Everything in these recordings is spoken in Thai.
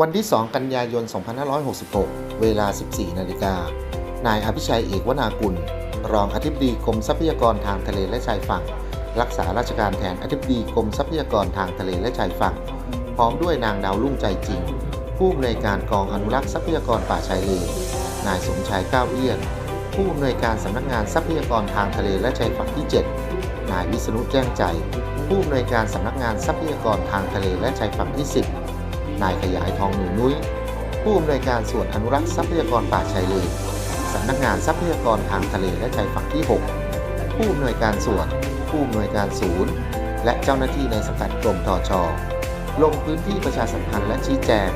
วันที่ 2 กันยายน 2566 เวลา 14 นาฬิกา นายอภิชัยเอกวนากุล รองอธิบดีกรมทรัพยากรทางทะเลและชายฝั่ง รักษาราชการแทนอธิบดีกรมทรัพยากรทางทะเลและชายฝั่ง พร้อมด้วยนางดาวรุ่งใจจริง ผู้อำนวยการกองอนุรักษ์ทรัพยากรป่าชายเลน นายสมชายก้าวเอี้ยน ผู้อำนวยการสำนักงานทรัพยากรทางทะเลและชายฝั่งที่ 7 นายวิษณุแจ้งใจ ผู้อำนวยการสำนักงานทรัพยากรทางทะเลและชายฝั่งที่ 10 นายขยายทองหนูนุ้ย ผู้อำนวยการส่วนอนุรักษ์ทรัพยากรป่าชายเลนสำนักงานทรัพยากรทางทะเลและชายฝั่งที่ 6 ผู้อำนวยการส่วน ผู้อำนวยการศูนย์ และเจ้าหน้าที่ในสังกัดกรมทช ลงพื้นที่ประชาสัมพันธ์และชี้แจง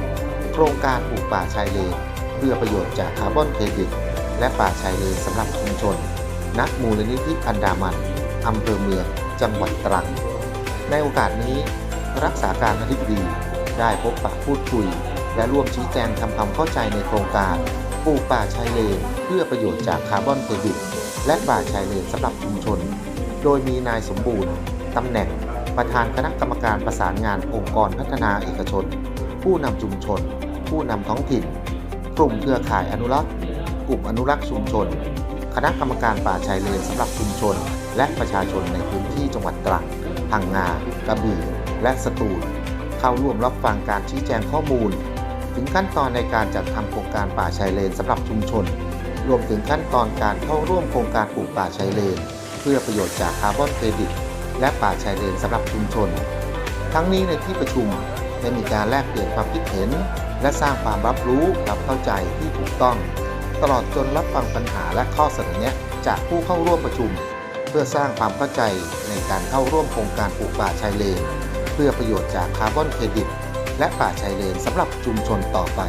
โครงการปลูกป่าชายเลน เพื่อประโยชน์จากคาร์บอนเครดิต และป่าชายเลนสำหรับชุมชน นักมูลนิธิอันดามันอำเภอเมือง จังหวัดตรัง ในโอกาสนี้ รักษาการอธิบดี ได้พบปะพูดคุย และร่วมชี้แจงทำความเข้าใจในโครงการปลูกป่าชายเลนเพื่อประโยชน์จากคาร์บอนเครดิตและป่าชายเลนสำหรับชุมชน โดยมีนายสมบูรณ์ตำแหน่ง ประธานคณะกรรมการประสานงานองค์กรพัฒนาเอกชน ผู้นำชุมชน ผู้นำท้องถิ่น กลุ่มเครือข่ายอนุรักษ์ กลุ่มอนุรักษ์ชุมชน คณะกรรมการป่าชายเลนสำหรับชุมชน และประชาชนในพื้นที่จังหวัดตรังพังงากระบี่และสตูล เข้าร่วมรับฟังการชี้แจงข้อมูล ถึงขั้นตอนในการจัดทำโครงการป่าชายเลนสำหรับชุมชน รวมถึงขั้นตอนการเข้าร่วมโครงการปลูกป่าชายเลน เพื่อประโยชน์จากคาร์บอนเครดิต และป่าชายเลนสำหรับชุมชน ทั้งนี้ในที่ประชุมได้มีการแลกเปลี่ยนความคิดเห็น และสร้างความรับรู้รับเข้าใจที่ถูกต้อง ตลอดจนรับฟังปัญหาและข้อเสนอแนะจากผู้เข้าร่วมประชุม เพื่อสร้างความเข้าใจในการเข้าร่วมโครงการปลูกป่าชายเลน พื่อประโยชน์จากคาร์บอนเครดิต และป่าชายเลนสำหรับชุมชนต่อไป